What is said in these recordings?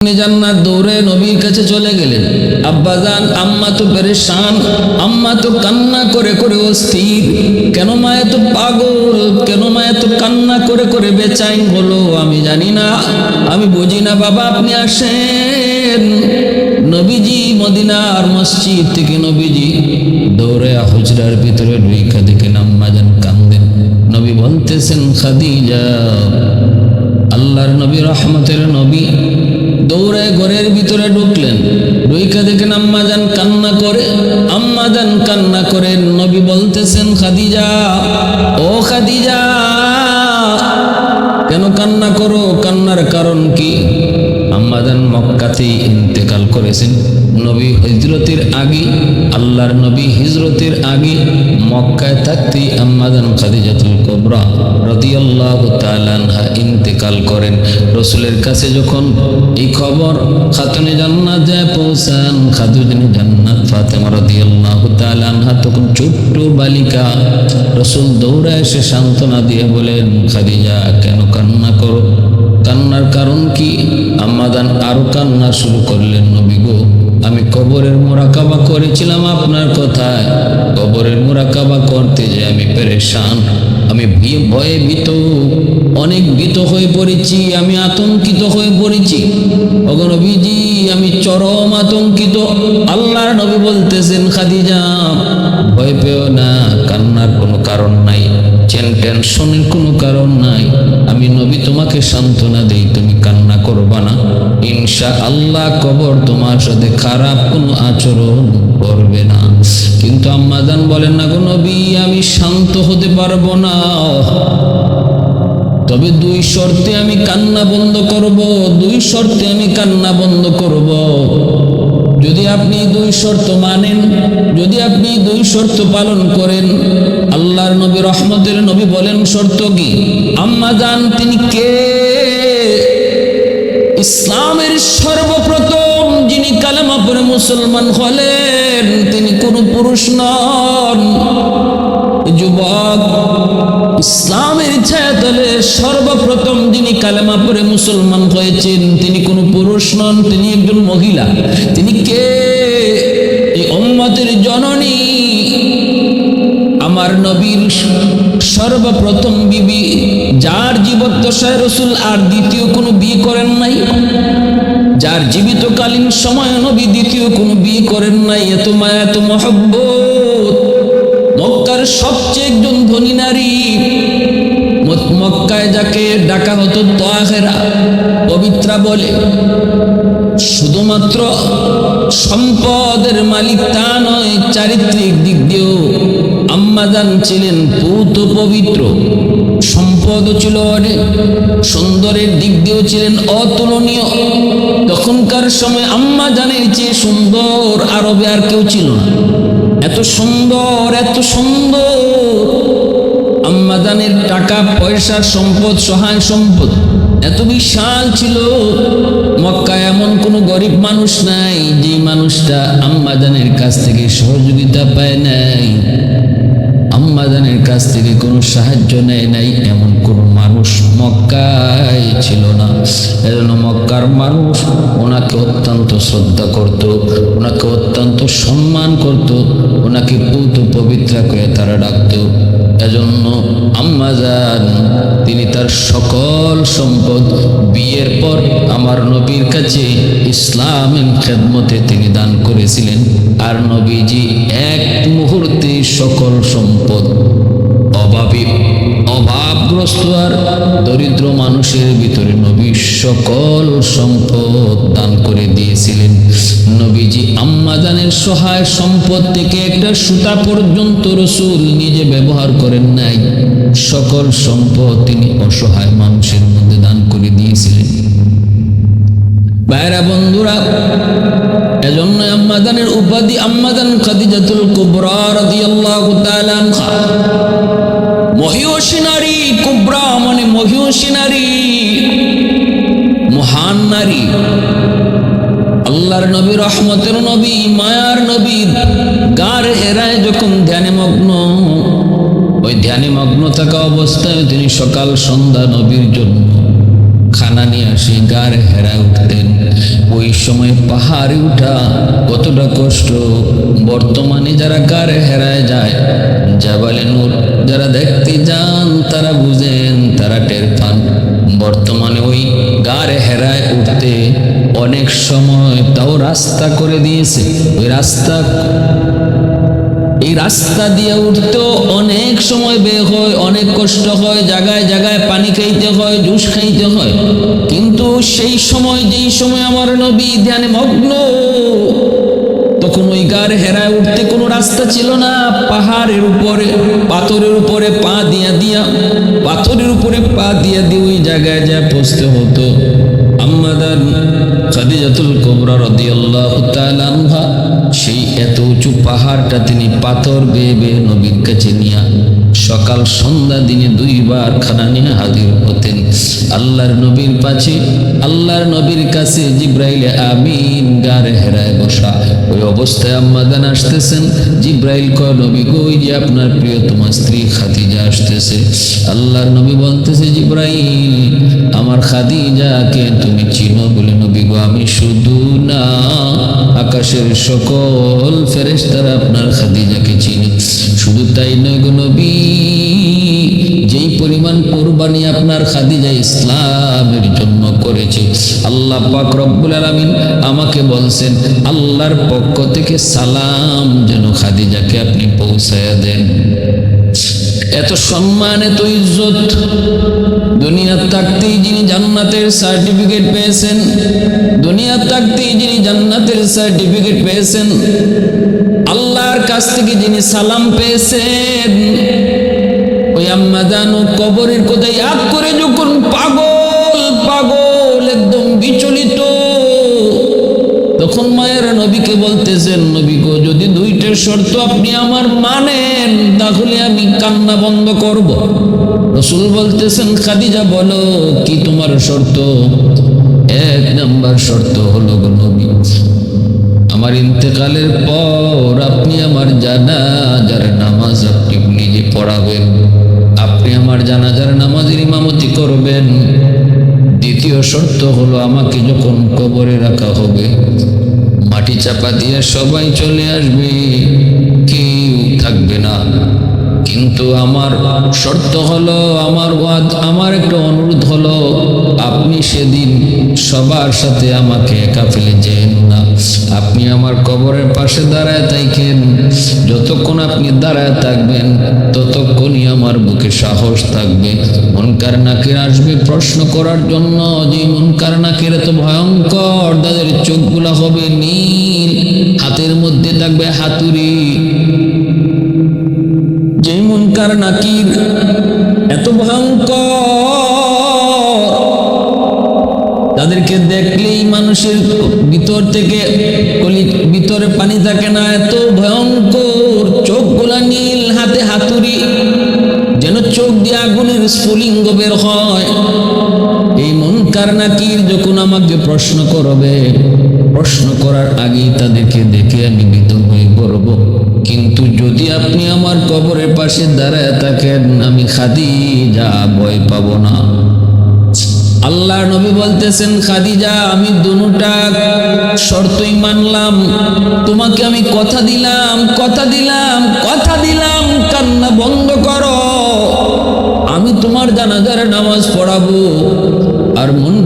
জান্নাত দৌড়ে নবীর কাছে চলে গেলেন। আব্বাজান আম্মা তো পেরেশান, আম্মা তো কান্না করে করে অস্থির। কেন মা এত পাগল? কেন মা এত কান্না করে করে বেচাইন হলো? আমি জানি না, আমি বুঝি না বাবা, আপনি আসেন। নবীজি মদিনার মসজিদ থেকে নবীজি দৌড়ে হুজরার ভিতরে ঢুইকা দেখে আম্মা যান কান্দেন। নবী বলতেছেন, খাদিজা, আল্লাহর নবী, রহমতের নবী দৌড়ে ঘরের ভিতরে ঢুকলেন। ঢুইকা দেখেন আম্মা যান কান্না করে। আম্মা যান কান্না করে। নবী বলতেছেন, খাদিজা, ও খাদিজা, কেন কান্না করো? কান্নার কারণ কি? আম্মাদান মক্কাতেই ইন্তেকাল করেছেন। নবী হজরতের আগে আল্লাহর নবী হিজরতের আগে মক্কায় থাকতেই আম্মাদান খাদিজাতুল কোবরা রাদিয়াল্লাহু তাআলা আনহা ইন্তেকাল করেন। রসুলের কাছে যখন এই খবর খাতুনে জান্নাত যায় পৌঁছান খাতুনে জান্নাত ফাতেমা রাদিয়াল্লাহু তাআলা আনহা তখন ছোট্ট বালিকা রসুল দৌড়ে এসে সান্ত্বনা দিয়ে বলেন, খাদিজা, কেন কান্না করো? কান্নার কারণ কি? আম্মাদান আরও কান্না শুরু করলেন নবী গো। আমি কবরের মোরাকাবা করেছিলাম আপনার কথায়। কবরের মোরাকাবা করতে যে আমি পেরেশান। আমি ভয়ে ভীত, অনেক ভীত হয়ে পড়েছি, আমি আতঙ্কিত হয়ে পড়েছি। অগনবীজি আমি চরম আতঙ্কিত। আল্লাহর নবী বলতেছেন, খাদিজা, ভয় পেও না, কান্নার কোনো কারণ নাই। চেন টেনশনের কোনো কারণ নাই। আমি নবী তোমাকে সান্ত্বনা দেই, তুমি কান্না করবা না। ইনশা আল্লাহ কবর তোমার সাথে খারাপ কোনো আচরণ করবে না। কিন্তু আম্মাদান বলেন, না গো নবী, আমি শান্ত হতে পারব না। তবে দুই শর্তে আমি কান্না বন্ধ করব, দুই শর্তে আমি কান্না বন্ধ করব। যদি আপনি দুই শর্ত মানেন, যদি আপনি দুই শর্ত পালন করেন, আল্লাহর নবী রহমতের নবী বলেন শর্ত কি? আম্মা জান, তিনি কে? ইসলামের সর্বপ্রথম যিনি কালেমা পরে মুসলমান হলেন, তিনি কোনো পুরুষ নন। যুবক ছায়াতলে সর্বপ্রথম যিনি কালেমা মুসলমান হয়েছেন, তিনি কোনো পুরুষ নন, তিনি একজন মহিলা। তিনি কে? এই উম্মতের জননী। আমার নবীর সর্বপ্রথম বিবি, যার রসুল, আর দ্বিতীয় কোনো বিয়ে করেন নাই। যার জীবিতকালীন সময় নবী দ্বিতীয় কোনো বিয়ে করেন নাই। এত মায়া, এত মহব্বত। মক্কার সবচেয়ে একজন ধনী নারী মক্কায় যাকে ডাকা হতো তোয়াহেরা পবিত্রা বলে। শুধুমাত্র সম্পদের মালিক তা নয়, চারিত্রিক দিক দিয়েও আম্মাজান ছিলেন পূত পবিত্র। সম্পদ ছিল অনেক, সুন্দরের দিক দিয়েও ছিলেন অতুলনীয়। তখনকার সময় আম্মা আম্মাজানের চেয়ে সুন্দর আরবে আর কেউ ছিল না। এত সুন্দর এত সুন্দর আম্মাদানের টাকা, পয়সা, সম্পদ, সহায় সম্পদ। এত বিশাল ছিল। মক্কায় এমন কোনো গরিব মানুষ নাই যে মানুষটা আম্মাদানের কাছ থেকে সহযোগিতা পায় নাই। আম্মাদানের কাছ থেকে কোনো সাহায্য নেয় নাই, এমন কোনো মানুষ মক্কায় ছিল না। এজন্য মক্কার মানুষ ওনাকে অত্যন্ত শ্রদ্ধা করত, ওনাকে অত্যন্ত সম্মান করত, ওনাকে পুত পবিত্রা করে তারা ডাকত। এজন্য আম্মাজান তিনি তার সকল সম্পদ বিয়ের পর আমার নবীর কাছে ইসলামের খেদমতে তিনি দান করেছিলেন। আর নবীজি এক মুহূর্তে সকল সম্পদ অভাবী, অভাবগ্রস্ত আর দরিদ্র মানুষের ভিতরে নবী সকল সম্পদ দান করে দিয়েছিলেন। নবীজি আম্মাজানের সহায় সম্পদ থেকে একটা সুতা পর্যন্ত রসুল নিজে ব্যবহার করেন নাই। সকল সম্পদ তিনি অসহায় মানুষের মধ্যে দান করে দিয়েছিলেন। বাইরা বন্ধুরা এজন্য আম্মাদানের উপাধি আম্মাদান খাদিজাতুল কুবরা রাদিয়াল্লাহু তাআলা মহিষী নারী কুবরা মানে মহিষী নারী, মহান নারী। আল্লাহর নবী, রহমতের নবী, মায়ার নবী, গার হেরায় যখন ধ্যানে মগ্ন, ওই ধ্যানে মগ্ন থাকা অবস্থায় তিনি সকাল সন্ধ্যা নবীর জন্য খানা নিয়ে আসি গাড় হেরায় উঠতেন ওই সময় পাহাড়ে উঠা কতটা কষ্ট। বর্তমানে যারা গাড় হেরায় যায়, জাবালে নূর যারা দেখতে যান, তারা বুঝেন, তারা টের পান। বর্তমানে ওই গাড়ে হেরায় উঠতে অনেক সময় তাও রাস্তা করে দিয়েছে। ওই রাস্তা এই রাস্তা দিয়ে উঠতেও অনেক সময় বের হয়, অনেক কষ্ট হয়, জায়গায় জায়গায় পানি খাইতে হয়, জুস খাইতে হয়। কিন্তু সেই সময়, যেই সময় আমার নবী ধ্যানে মগ্ন, তখন ওই গার হেরায় উঠতে কোনো রাস্তা ছিল না। পাহাড়ের উপরে, পাথরের উপরে পা দিয়া দিয়া, পাথরের উপরে পা দিয়া দিয়ে ওই জায়গায় যা পৌঁছতে হতো। আম্মাদান খাদিজাতুল কোবরা রদিয়াল্লাহ সেই এত উঁচু পাহাড়টা তিনি পাথর বেয়ে বেয়ে নবীর কাছে নিয়া সকাল সন্ধ্যা দিনে দুইবার খানা নিয়ে হাজির হতেন। আল্লাহর নবীর পাছে, আল্লাহর নবীর কাছে জিব্রাইলে আমিন গারে হেরায় বসা। অবস্থায় আম্মাদান আসতেছেন। জিব্রাইল কয়, নবী গো যে আপনার প্রিয় তোমার স্ত্রী খাদিজা আসতেছে। আল্লাহর নবী বলতেছে, জিব্রাইল, আমার খাদিজাকে তুমি চিনো বলে, নবী গো, আমি শুধু না, আকাশের সকল ফেরেস্তারা আপনার খাদিজাকে চিনি। শুধু তাই নয় গো নবী যেই পরিমাণ কোরবানি আপনার খাদিজা ইসলামের জন্য করেছে, আল্লাহ পাক রব্বুল আলামিন আমাকে বলছেন, আল্লাহর পক্ষ থেকে সালাম যেন খাদিজাকে আপনি পৌঁছায়া দেন। এত সম্মান এত ইজ্জত। দুনিয়ার থাকতেই যিনি জান্নাতের সার্টিফিকেট পেয়েছেন, দুনিয়ার থাকতেই যিনি জান্নাতের সার্টিফিকেট পেয়েছেন, আল্লাহর কাছ থেকে যিনি সালাম পেয়েছেন আম্মা জানো, কবরের কোথায় আগ করে যখন পাগল পাগল একদম বিচলিত, তখন মায়ের নবীকে বলতেছেন, নবী গো, যদি দুইটার শর্ত আপনি আমার মানেন, তাহলে আমি কান্না বন্ধ করব। রসুল বলতেছেন, খাদিজা, বলো, কি তোমার শর্ত? এক নাম্বার শর্ত হলো গো নবী, আমার ইন্তেকালের পর আপনি আমার জানাজার নামাজ আপনি নিজে পড়াবেন। আপনি আমার জানাজার নামাজের ইমামতি করবেন। দ্বিতীয় শর্ত হলো আমাকে যখন কবরে রাখা হবে, মাটি চাপা দিয়ে সবাই চলে আসবে, কেউ থাকবে না। কিন্তু আমার শর্ত হলো, আমার ওয়াদ, আমার একটা অনুরোধ হলো, আপনি সেদিন সবার সাথে আমাকে একা ফেলে যেন না। আপনি আমার কবরের পাশে দাঁড়ায় থাকেন, যতক্ষণ আপনি দাঁড়ায় থাকবেন, ততক্ষণই আমার বুকে সাহস থাকবে। মনকার নাকের আসবে প্রশ্ন করার জন্য, যে মনকার নাকের এত ভয়ঙ্কর, তাদের চোখগুলা হবে নীল, হাতের মধ্যে থাকবে হাতুড়ি। মুনকার নাকির, এত ভয়ঙ্কর। তাদেরকে দেখলেই মানুষের ভিতর থেকে ভিতরে পানি থাকে না, এত ভয়ঙ্কর। চোখগুলা নীল, হাতে হাতুড়ি, যেন চোখ দিয়ে আগুনের স্ফুলিঙ্গ বের হয়। এই মনকার নাকির যখন আমাকে প্রশ্ন করবে, প্রশ্ন করার আগেই তাদেরকে দেখে ভীত হয়ে পড়ব কিন্তু যদি আপনি আমার কবরের পাশে দাঁড়ায় থাকেন, আমি খাদি যা ভয় পাবো না। আল্লাহ নবী বলতেছেন, খাদিজা, আমি দুটা শর্তই মানলাম। তোমাকে আমি কথা দিলাম কথা দিলাম কথা দিলাম, কান্না বন্ধ করো। আমি তোমার জানাজার নামাজ পড়াবো।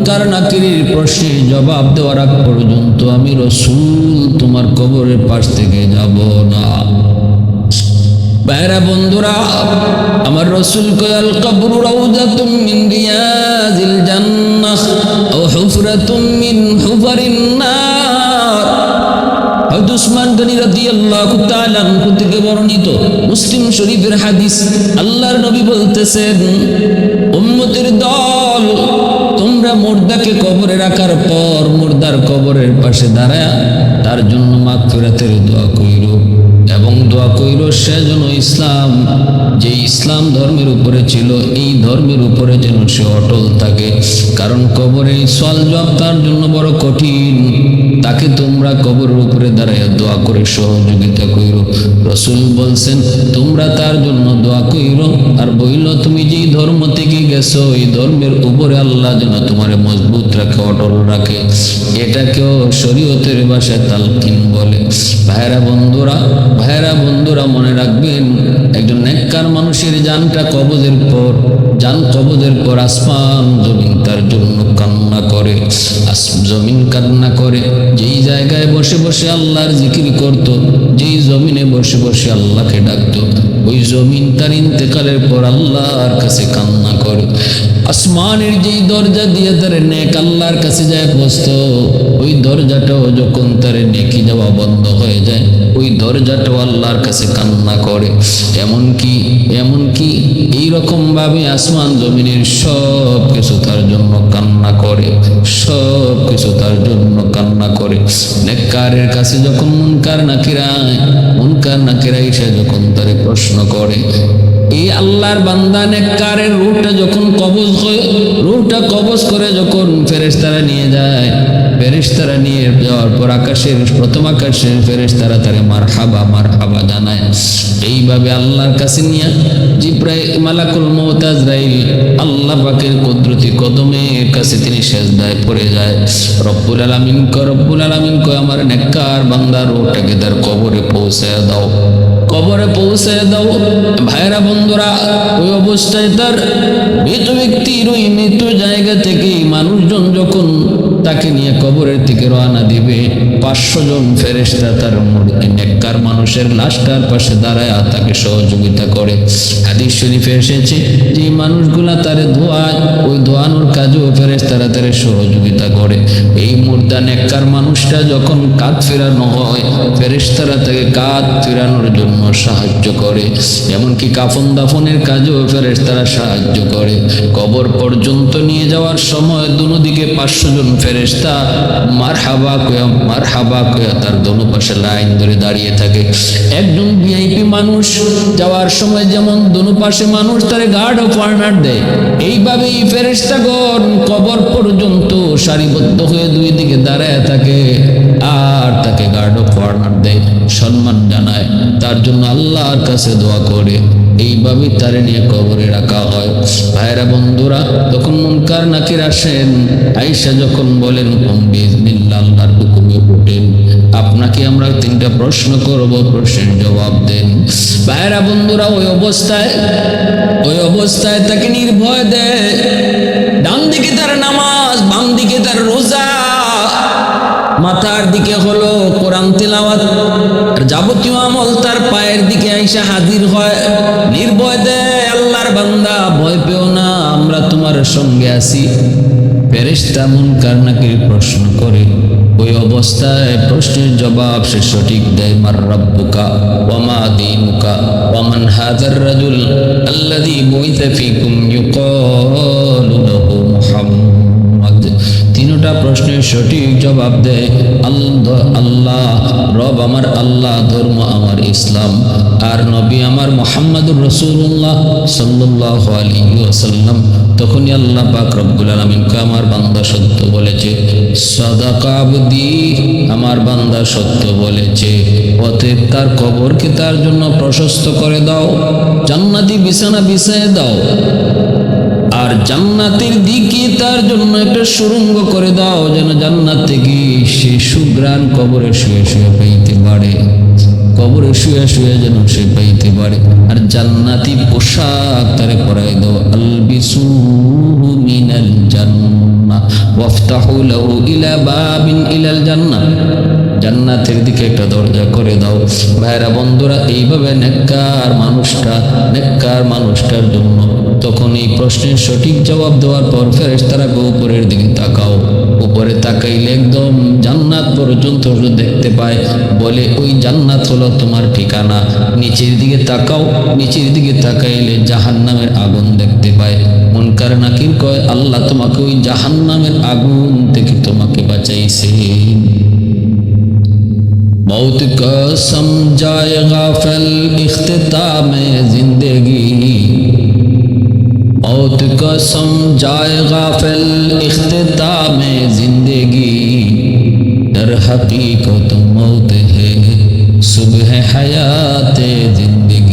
মুনকার নাকিরের প্রশ্নে জবাব দেওয়ার আগ পর্যন্ত আমি রসুল তোমার কবরের পাশ থেকে যাব না। বাইরা বন্ধুরা, আমার রসুল কয়াল কবরু রাউজাতুম মিন মুসলিম শরীফের হাদিস আল্লাহর নবী বলতেছেন, উম্মতের দল মুর্দাকে কবরে রাখার পর মুর্দার কবরের পাশে দাঁড়ায় তার জন্য মাগফিরাতের দোয়া কইল। এবং দোয়া কইল, সে যেন ইসলাম, যে ইসলাম ধর্মের উপরে ছিল, এই ধর্মের উপরে যেন সে অটল থাকে। কারণ কবরে সল জব তার জন্য বড় কঠিন। তাকে তোমরা কবরের উপরে দাঁড়াইয়া দোয়া করে সহযোগিতা কইরো রসুল বলছেন, তোমরা তার জন্য দোয়া কইরো আর বইল তুমি যেই ধর্ম থেকে গেছো, এই ধর্মের উপরে আল্লাহ যেন তোমার মজবুত রাখে, অটল রাখে। এটাকেও শরীয়তের ভাষায় তালকিন বলে। ভাইরা বন্ধুরা ভাইরা বন্ধুরা, মনে রাখবেন, একজন নেককার মানুষের জানটা কবজের পর, জান কবজের পর আসমান জমিন তার জন্য কান্না করে জমিন কান্না করে। যেই জায়গায় বসে বসে আল্লাহর জিকির করত, যেই জমিনে বসে বসে আল্লাহকে ডাকতো, ওই জমিন তার ইন্তেকালের পর আল্লাহর কাছে কান্না করে আসমানের যেই দরজা দিয়ে তার নেক আল্লাহর কাছে যায় বসত, ওই দরজাটাও যখন তার নেকি যাওয়া বন্ধ হয়ে যায়, ওই দরজাটাও আল্লাহর কাছে কান্না করে। এমনকি এমনকি এইরকম ভাবে আসমান জমিনের সব কিছু তার জন্য কান্না করে সব কিছু তার জন্য কান্না করে। নেককারের কাছে যখন মুনকার নাকিরায় মুনকার নাকিরা এসে যখন তারে প্রশ্ন করে, এই আল্লাহর বান্দা নেককারের রূহটা যখন কবজ রূহটা কবজ করে যখন ফেরেশতারা নিয়ে যায়, ফেরেশতারা নিয়ে যাওয়ার পর আকাশের প্রথম আকাশের ফেরেশতারা তারে মার হাবা মার হাবা জানায়। এইভাবে আল্লাহর কাছে নিয়ে জিব্রাই মালাকুল মৌতাজরাইল আল্লাহ পাকের কুদরতি কদমের কাছে তিনি সেজদায় পড়ে যায়। রব্বুল আলামিন ক রব্বুল আলামিন কয়, আমার নেককার বান্দার রূহটাকে তার কবরে পৌঁছায় দাও। কবরে পৌঁছে দাও। ভাইরা বন্ধুরা, ওই অবস্থায় তার মৃত ব্যক্তির ওই মৃত্যু জায়গা থেকে মানুষজন যখন তাকে নিয়ে কবরের দিকে রওনা দিবে, পাঁচশো জন ফেরেস্তা তার নেককার মানুষের লাশটার পাশে দাঁড়ায় তাকে সহযোগিতা করে। হাদিস শরীফে এসেছে যে মানুষগুলা তারে ধোয়ায় ওই ধোয়ানোর কাজেও ফেরেস্তারা তারে সহযোগিতা করে। এই মুর্দা নেককার মানুষটা যখন কাত ফেরানো হয় ফেরেস্তারা তাকে কাত ফেরানোর জন্য সাহায্য করে। এমনকি কাফন দাফনের কাজেও ফেরেস্তারা সাহায্য করে। কবর পর্যন্ত নিয়ে যাওয়ার সময় দুদিকে পাঁচশো জন ফেরেস্তা মার হাবা কয়া মার হাবা কয়া তার দোনো পাশে লাইন ধরে দাঁড়িয়ে থাকে। একজন ভিআইপি মানুষ যাওয়ার সময় যেমন দোনো পাশে মানুষ তারে গার্ড অফ অনার দেয়। এইভাবেই ফেরেস্তাগণ কবর পর্যন্ত সারিবদ্ধ হয়ে দুই দিকে দাঁড়ায় থাকে আর তাকে গার্ড অফ অনার দেয়, সম্মান জানায়। তার জন্য আল্লাহর কাছে দোয়া করে। এইভাবেই তারে নিয়ে কবরে রাখা হয়। ভাইরা বন্ধুরা, তখন মুনকার নাকির আসেন আইসা যখন বলেন বিজনিল্লাহ আল্লাহর হুকুমে ওঠেন আপনাকে আমরা তিনটা প্রশ্ন করব, প্রশ্নের জবাব দেন। ভাইরা বন্ধুরা, ওই অবস্থায় ওই অবস্থায় তাকে নির্ভয় দেয়। ডান দিকে তার নামাজ, বাম দিকে তার রোজা। মাথার দিকে হলো কোরআন তেলাওয়াত। আর যাবতীয় আমল তার পায়ের দিকে আইসা হাজির হয়। নির্ভয় দেয়, আল্লাহর বান্দা, ভয় পেও না, আমরা তোমার সঙ্গে আছি। ফেরেশতা মুনকার নাকির প্রশ্ন করে, ওই অবস্থায় প্রশ্নের জবাব সে সঠিক দেয়, মার রব্বুকা, ওমা দিনুকা, ওমান হাজার রাজুল আল্লাদি বুইতা ফিকুম ইউকালু লাহু মুহাম্মদ। তিনটা প্রশ্নের সঠিক জবাব দেয় আল্লাহ রব আমার আল্লাহ, ধর্ম আমার ইসলাম। আর নবী আমার মোহাম্মদুর রসুল্লাহ সাল্লাহ আলী ওসাল্লাম তখনই আল্লাহ পাক রব্বুল আলমিনকে আমার বান্দা সত্য বলেছে। সদাকাবদি আমার বান্দা সত্য বলেছে। অতএব তার কবরকে তার জন্য প্রশস্ত করে দাও। জান্নাতি বিছানা বিছায় দাও। আর জান্নাতের দিকে তার জন্য একটা সুরঙ্গ করে দাও, যেন জান্নাত থেকে সে সুগ্রাণ কবরে শুয়ে শুয়ে পাইতে পারে। কবরে শুয়ে শুয়ে যেন সে পাইতে পারে। আর জান্নাতি পোশাক তারে পরাই দাও। আলবিসু মিনাল ওয়াফতাহু লাহু ইলা বাবিন ইলাল জান্নাহ। জান্নাতের দিকে একটা দরজা করে দাও। ভাইরা বন্ধুরা, এইভাবে নেককার মানুষটা, নেককার মানুষটার জন্য তখন এই প্রশ্নের সঠিক জবাব দেওয়ার পর ফেরেশতারা উপরের দিকে তাকাও। উপরে তাকাইলে একদম জান্নাত পর্যন্ত দেখতে পায়। বলে, ওই জান্নাত হলো তোমার ঠিকানা। নিচের দিকে তাকাও, নিচের দিকে তাকাইলে জাহান্নামের আগুন দেখতে পায়। ডাক্তার নাকিব কয়, আল্লাহ তোমাকে ওই জাহান্নামের আগুন থেকে তোমাকে বাঁচাইছে। মৌত কসম গাফল ইখতামে জিন্দেগি। মৌত কসম গাফল ইখতামে জিন্দেগি। در حقیقت موت ہے صبح حیات زندگی